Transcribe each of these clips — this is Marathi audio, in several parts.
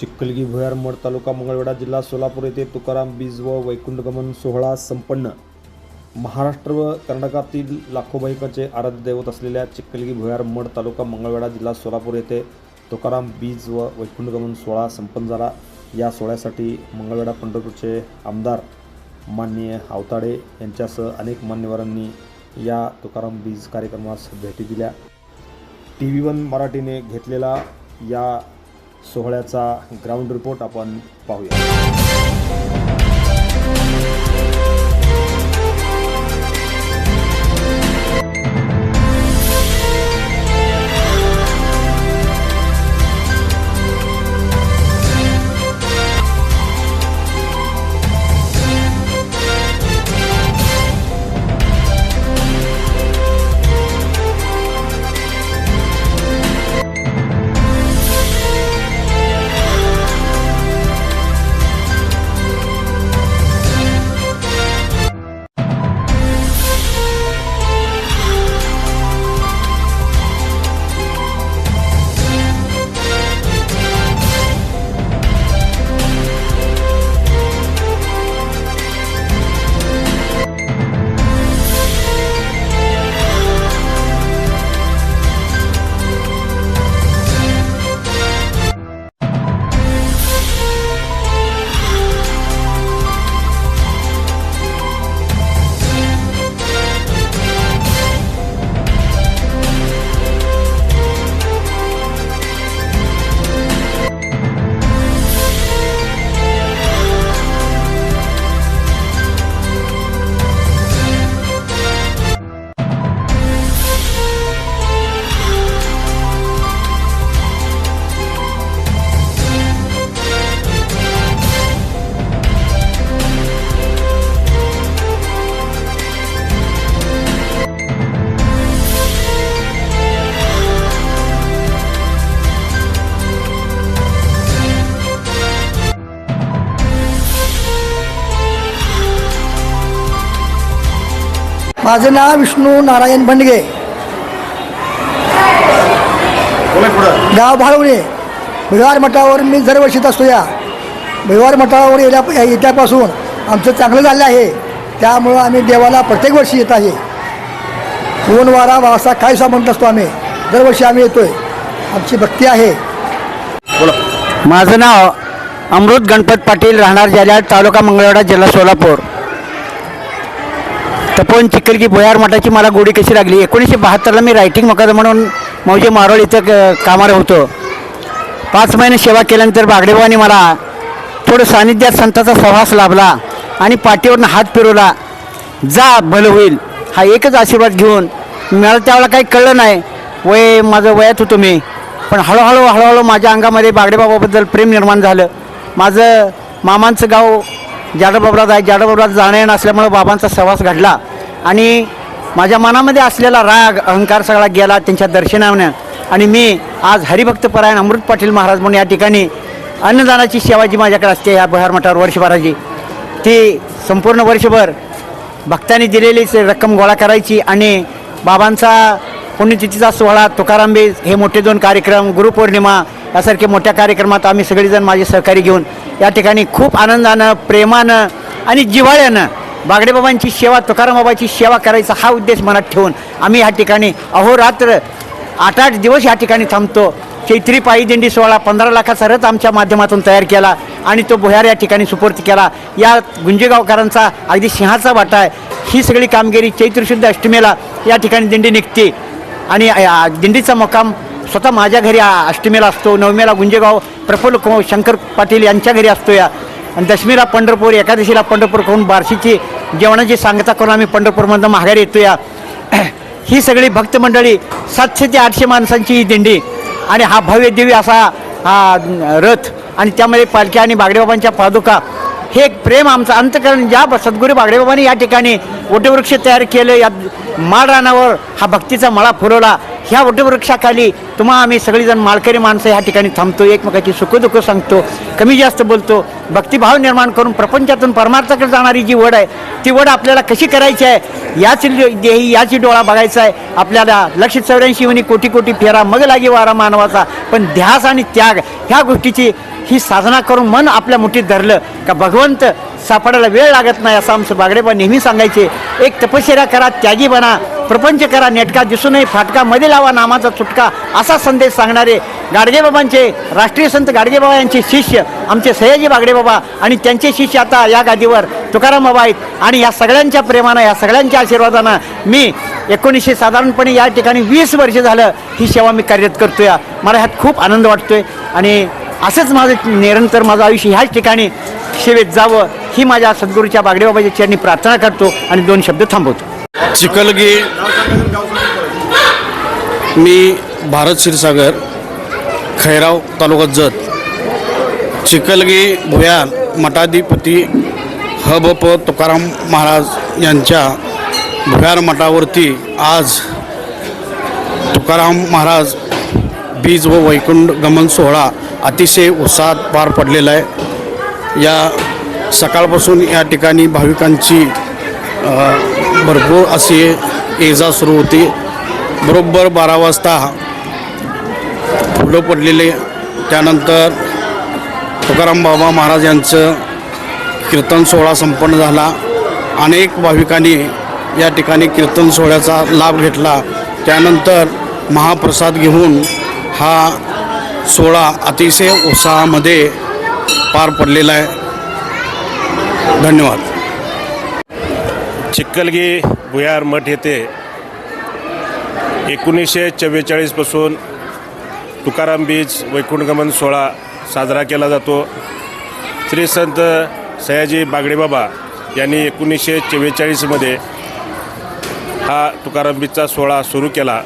चिखलगी भुयार मड तालुका मंगळवेढा जिल्हा सोलापूर येथे तुकाराम बीज व वैकुंठगमन सोहळा संपन्न. महाराष्ट्र व कर्नाटकातील लाखो भाविकांचे आराध्य दैवत असलेल्या चिखलगी भुयार मड तालुका मंगळवेढा जिल्हा सोलापूर येथे तुकाराम बीज व वैकुंठगमन सोहळा संपन्न झाला. या सोहळ्यासाठी मंगळवेढा पंढरपूरचे आमदार माननीय आवताडे यांच्यासह अनेक मान्यवरांनी या तुकाराम बीज कार्यक्रमास भेटी दिल्या. टी व्ही वन मराठीने घेतलेला या सोहळ्याचा ग्राउंड रिपोर्ट आपण पाहूया. माझं नाव विष्णू नारायण भंडगे. गाव भाळवणे. बिहार मठावर मी दरवर्षीत असतो या बिहार मठावर येल्या येत्यापासून आमचं चांगलं झालं आहे. त्यामुळं आम्ही देवाला प्रत्येक वर्षी येत आहे. ऊन वारा वासा काय सा म्हणत असतो आम्ही? दरवर्षी आम्ही येतोय. आमची भक्ती आहे. माझं नाव अमृत गणपत पाटील राहणार जाल्यात तालुका मंगळवेढा जिल्हा सोलापूर. तपोवन चिखलगी भुयार मठाची मला गोडी कशी लागली? एकोणीसशे बहात्तरला मी रायटिंग मुकादम म्हणून मौजे मारोळ इथं क- कामाला होतो. पाच महिने सेवा केल्यानंतर बागडेबाबांनी मला थोडं सानिध्यात संताचा सहवास लाभला आणि पाठीवरनं हात फिरवला. जा भलं होईल. हा एकच आशीर्वाद घेऊन मला त्यावेळेला काही कळलं नाही. वय माझं वयात होतो मी. पण हळूहळू हळूहळू माझ्या अंगामध्ये बागडेबाबाबद्दल प्रेम निर्माण झालं. माझं मामांचं गाव जाडबाबराज आहे जाडबाबराज जाणं येणं असल्यामुळं बाबांचा सहवास घडला. आणि माझ्या मनामध्ये असलेला राग अहंकार सगळा गेला त्यांच्या दर्शनानं. आणि मी आज हरिभक्त परायण अमृत पाटील महाराज म्हणून या ठिकाणी अन्नदानाची सेवा जी माझ्याकडे असते या बहार मठावर वर्षभराची ती संपूर्ण वर्षभर भक्तांनी दिलेली रक्कम गोळा करायची आणि बाबांचा पुण्यतिथीचा सोहळा तुकाराम बेज हे मोठे दोन कार्यक्रम गुरुपौर्णिमा यासारखे मोठ्या कार्यक्रमात आम्ही सगळेजण माझे सहकारी घेऊन या ठिकाणी खूप आनंदानं प्रेमानं आणि जिव्हाळ्यानं बागडेबाबांची सेवा तुकारामबाबाची सेवा करायचा हा उद्देश मनात ठेवून आम्ही ह्या ठिकाणी अहोरात्र आठ आठ दिवस ह्या ठिकाणी थांबतो. चैत्री पायी दिंडी सोहळा पंधरा लाखाचा रथ आमच्या माध्यमातून तयार केला आणि तो भुयार या ठिकाणी सुपूर्त केला. या गुंजेगावकरांचा अगदी सिंहाचा वाटा आहे. ही सगळी कामगिरी चैत्रशुद्ध अष्टमीला या ठिकाणी दिंडी निघते आणि दिंडीचा मुक्काम स्वतः माझ्या घरी अष्टमीला असतो नवमीला गुंजेगाव प्रफुल्ल कुमार शंकर पाटील यांच्या घरी असतो या. आणि दशमीला पंढरपूर एकादशीला पंढरपूर करून बार्शीची जेवणाची सांगता करून आम्ही पंढरपूरमधनं माघारी येतो या. ही सगळी भक्त मंडळी सातशे ते आठशे माणसांची ही दिंडी आणि हा भव्य देवी असा हा रथ आणि त्यामध्ये पालख्या आणि बागडेबाबांच्या पादुका. हे एक प्रेम आमचं अंतकरण ज्या सद्गुरू बागडेबाबांनी या ठिकाणी वटवृक्ष तयार केले या माळ रानावर हा भक्तीचा मळा फुलवला. ह्या वटवृक्षाखाली तुम्हा आम्ही सगळीजण माळकरी माणसं ह्या ठिकाणी थांबतो एकमेकाची सुखदुःख सांगतो कमी जास्त बोलतो भक्तिभाव निर्माण करून प्रपंचातून परमार्थाकडे जाणारी जी वड आहे ती वड आपल्याला कशी करायची आहे याची देही याची डोळा बघायचा आहे. आपल्याला लक्ष चौऱ्याऐंशी वनी कोटी कोटी फेरा मग लागे वारा मानवाचा. पण ध्यास आणि त्याग ह्या गोष्टीची ही साधना करून मन आपल्या मुठीत धरलं का भगवंत सापडायला वेळ लागत नाही असं आमचं बागडेबा नेहमी सांगायचे. एक तपश्चर्या करा त्यागी बना प्रपंच करा नेटका दिसू नये फाटका मध्ये लावा नामाचा चुटका असा संदेश सांगणारे गाडगेबाबांचे राष्ट्रीय संत गाडगेबाबा यांचे शिष्य आमचे सयाजी बागडेबाबा आणि त्यांचे शिष्य आता या गादीवर तुकाराम बाबा आहेत. आणि या सगळ्यांच्या प्रेमानं या सगळ्यांच्या आशीर्वादानं मी एकोणीसशे साधारणपणे या ठिकाणी वीस वर्ष झालं ही सेवा मी कार्यरत करतोय. मला ह्यात खूप आनंद वाटतोय. आणि असंच माझं निरंतर माझं आयुष्य ह्याच ठिकाणी सेवेत जावं ही माझ्या सद्गुरूच्या बागडेबाबाच्या चरणी प्रार्थना करतो आणि दोन शब्द थांबवतो. चिकलगी मी भारत क्षीरसागर खैराव तालुका जत. चिखलगी भुयार मठाधिपती हबप तुकाराम महाराज यांच्या भुयार मठावरती आज तुकाराम महाराज बीज व वैकुंठ गमन सोहळा अतिशय उत्साहात पार पडलेला आहे. या सकाळपासून या ठिकाणी भाविकांची भरपूर अशी ये जा सुरू होती. बरोबर बारा वाजता फुलं पडलेले. त्यानंतर तुकाराम बाबा महाराज यांचं कीर्तन सोहळा संपन्न झाला. अनेक भाविकांनी या ठिकाणी कीर्तन सोहळ्याचा लाभ घेतला. त्यानंतर महाप्रसाद घेऊन हा सोहळा अतिशय उत्साहामध्ये पार पडलेला आहे. धन्यवाद. चिक्कलगी भुयार मठ येथे एकोणीसशे चव्वेचाळीसपासून तुकाराम बीज वैकुंठगमन सोहळा साजरा केला जातो. श्री संत सयाजी बागडेबाबा यांनी एकोणीसशे चव्वेचाळीसमध्ये हा तुकाराम बीजचा सोहळा सुरू केला.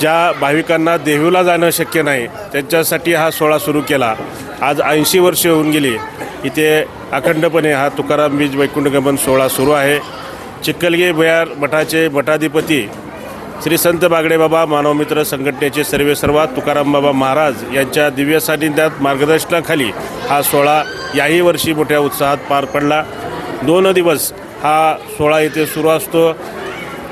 ज्या भाविकांना देहूला जाणं शक्य नाही त्यांच्यासाठी हा सोहळा सुरू केला. आज ऐंशी वर्षे होऊन गेली. इथे अखंडपणे हा तुकाराम बीज वैकुंठगमन सोहळा सुरू आहे. चिक्कलगे भुयार मठाचे मठाधिपती श्री संत बागडेबाबा मानवमित्र संघटनेचे सर्वे सर्वा तुकाराम बाबा महाराज यांच्या दिव्य सान्निध्यात मार्गदर्शनाखाली हा सोहळा याही वर्षी मोठ्या उत्साहात पार पडला. दोन दिवस हा सोहळा इथे सुरू असतो.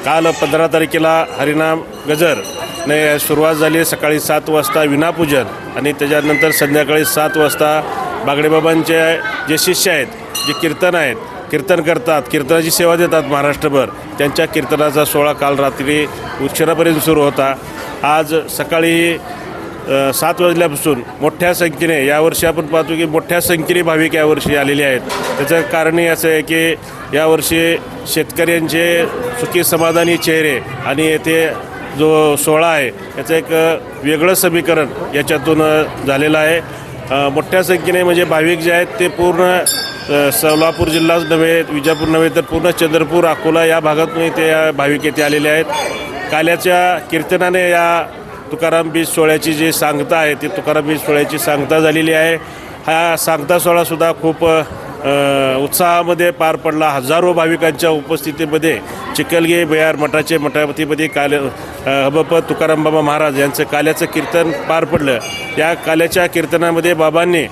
काल पंधरा तारखेला हरिनाम गजर ने सुरुवात झाली सकाळी सात वाजता विनापूजन आणि त्याच्यानंतर संध्याकाळी सात वाजता बागडेबाबांचे जे शिष्य आहेत जे कीर्तन आहेत कीर्तन करतात कीर्तनाची सेवा देतात महाराष्ट्रभर. त्यांच्या कीर्तनाचा सोहळा काल रात्री उशिरापर्यंत सुरू होता. आज सकाळी सात वाजल्यापासून मोठ्या संख्येने यावर्षी आपण पाहतो की मोठ्या संख्येने भाविक यावर्षी आलेले आहेत. त्याचं कारणही असं आहे की यावर्षी शेतकऱ्यांचे सुखी समाधानी चेहरे आणि येथे जो सोहळा आहे याचं एक वेगळं समीकरण याच्यातून झालेलं आहे. मोठ्या संख्येने म्हणजे भाविक जे आहेत ते पूर्ण सोलापूर जिल्हाच नव्हे विजापूर नव्हे तर पूर्ण चंद्रपूर अकोला या भागातून इथे या भाविक येथे आलेले आहेत. काल्याच्या कीर्तनाने या तुकाराम बीज सोहळ्याची जी सांगता आहे ती तुकाराम बीज सोहळ्याची सांगता झालेली आहे. हा सांगता सोहळासुद्धा खूप उत्साहामध्ये पार पडला. हजारो भाविकांच्या उपस्थितीमध्ये चिखलगे बयार मठाचे मठापतीमध्ये काल हबप तुकाराम बाबा महाराज यांचं काल्याचं कीर्तन पार पडलं. या काल्याच्या कीर्तनामध्ये बाबांनी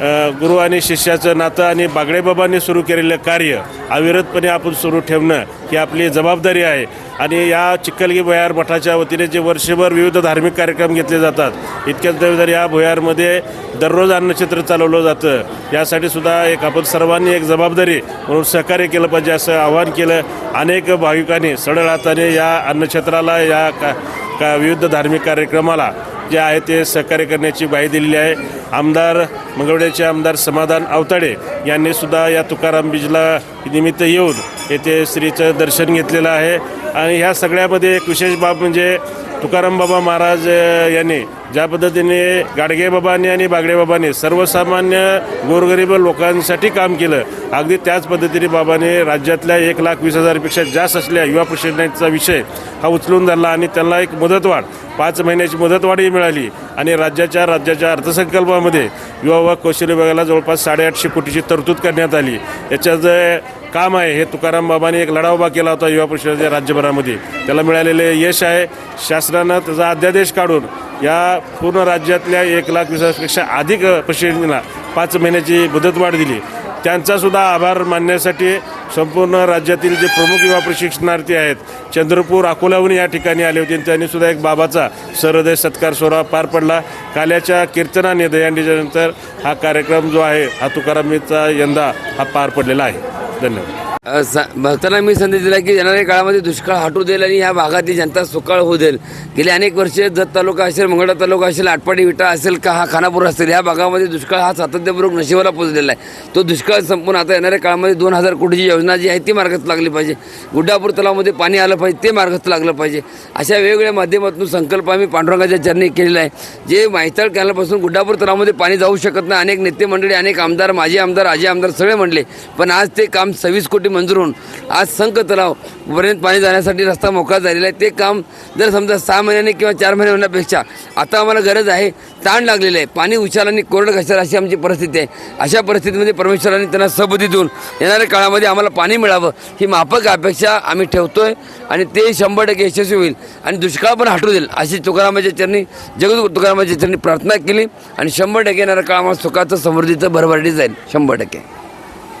गुरु आणि शिष्याचं नातं आणि बागडेबाबांनी सुरू केलेलं कार्य अविरतपणे आपण सुरू ठेवणं ही आपली जबाबदारी आहे. आणि या चिक्कलगी भुयार मठाच्या वतीने जे वर्षभर विविध धार्मिक कार्यक्रम घेतले जातात इतक्याच जर या भुयारमध्ये दररोज अन्नक्षेत्र चालवलं जातं. यासाठी सुद्धा एक आपण सर्वांनी एक जबाबदारी म्हणून सहकार्य केलं पाहिजे असं आवाहन केलं. अनेक भाविकांनी सडळ हाताने या अन्नक्षेत्राला या का का विविध धार्मिक कार्यक्रमाला जे आहे ते सहकार्य करण्याची ग्वाही दिलेली आहे. आमदार मंगळवड्याचे आमदार समाधान अवताडे यांनी सुद्धा या तुकाराम बीजला निमित्त येऊन येथे श्रीचं दर्शन घेतलेलं आहे. आणि ह्या सगळ्यामध्ये एक विशेष बाब म्हणजे तुकाराम बाबा महाराज यांनी ज्या पद्धतीने गाडगेबाबांनी आणि बागडेबाबांनी सर्वसामान्य गोरगरीब लोकांसाठी काम केलं अगदी त्याच पद्धतीने बाबाने राज्यातल्या एक लाख वीस हजारपेक्षा जास्त असलेल्या युवा प्रशिक्षणाचा विषय हा उचलून धरला आणि त्यांना एक मुदतवाढ पाच महिन्याची मुदतवाढही मिळाली. आणि राज्याच्या राज्याच्या अर्थसंकल्पामध्ये युवा व कौशल्य विभागाला जवळपास साडेआठशे कोटीची तरतूद करण्यात आली. याच्यात अ, काम आहे. हे तुकाराम बाबांनी एक लढा उभा केला होता युवा परिषदेच्या राज्यभरामध्ये. त्याला मिळालेले यश आहे. शासनानं त्याचा अध्यादेश काढून या पूर्ण राज्यातल्या एक लाख वीस हजारपेक्षा अधिक प्रशिक्षणाला पाच महिन्याची मुदतवाढ दिली. त्यांचासुद्धा आभार मानण्यासाठी संपूर्ण राज्यातील जे प्रमुख युवा प्रशिक्षणार्थी आहेत चंद्रपूर अकोल्याहून या ठिकाणी आले होते. आणि त्यांनी सुद्धा एक बाबाचा सहृदय सत्कार सोहळा पार पडला. काल्याच्या कीर्तनाने दहीहंडीच्या नंतर हा कार्यक्रम जो आहे हा तुकारामीचा यंदा हा पार पडलेला आहे. धन्यवाद. भक्तांना मी संदेश दिला की येणाऱ्या काळामध्ये दुष्काळ हटू देईल आणि ह्या भागातील जनता सुकाळ होऊ देईल. गेली अनेक वर्षे जत तालुका असेल मंगळा तालुका असेल आटपाडी विटा असेल का हा खानापूर असेल ह्या भागामध्ये दुष्काळ हा सातत्यपूर्वक नशिबाला पोचलेला आहे. तो दुष्काळ संपून आता येणाऱ्या काळामध्ये दोन हजार कोटीची योजना जी आहे ती मार्गात लागली पाहिजे. गुड्डापूर तलावामध्ये पाणी आलं पाहिजे ते मार्गात लागलं पाहिजे. अशा वेगवेगळ्या माध्यमातून संकल्प आम्ही पांडुरंगाच्या चरणी केलेला आहे. जे माहिताळ कॅनलपासून गुड्डापूर तलावामध्ये पाणी जाऊ शकत नाही अनेक नेते मंडळी अनेक आमदार माजी आमदार आजी आमदार सगळे म्हणले पण आज ते काम सव्वीस कोटी मंजूर होऊन आज संक तलावपर्यंत पाणी जाण्यासाठी रस्ता मोकळा झालेला आहे. ते काम जर समजा सहा महिन्याने किंवा चार महिने होण्यापेक्षा आता आम्हाला गरज आहे ताण लागलेलं आहे. पाणी उचाल आणि कोरडं घशाल अशी आमची परिस्थिती आहे. अशा परिस्थितीमध्ये परमेश्वराने त्यांना सबुद्धी देऊन येणाऱ्या काळामध्ये आम्हाला पाणी मिळावं ही माफक अपेक्षा आम्ही ठेवतोय आणि ते शंभर टक्के यशस्वी होईल आणि दुष्काळ पण हटू देईल अशी तुकारामाच्या चरणी जगत तुकारामाच्या चरणी प्रार्थना केली आणि शंभर टक्के येणाऱ्या काळामध्ये सुखाचं समृद्धीचं भरभराटी जाईल. शंभर टक्के.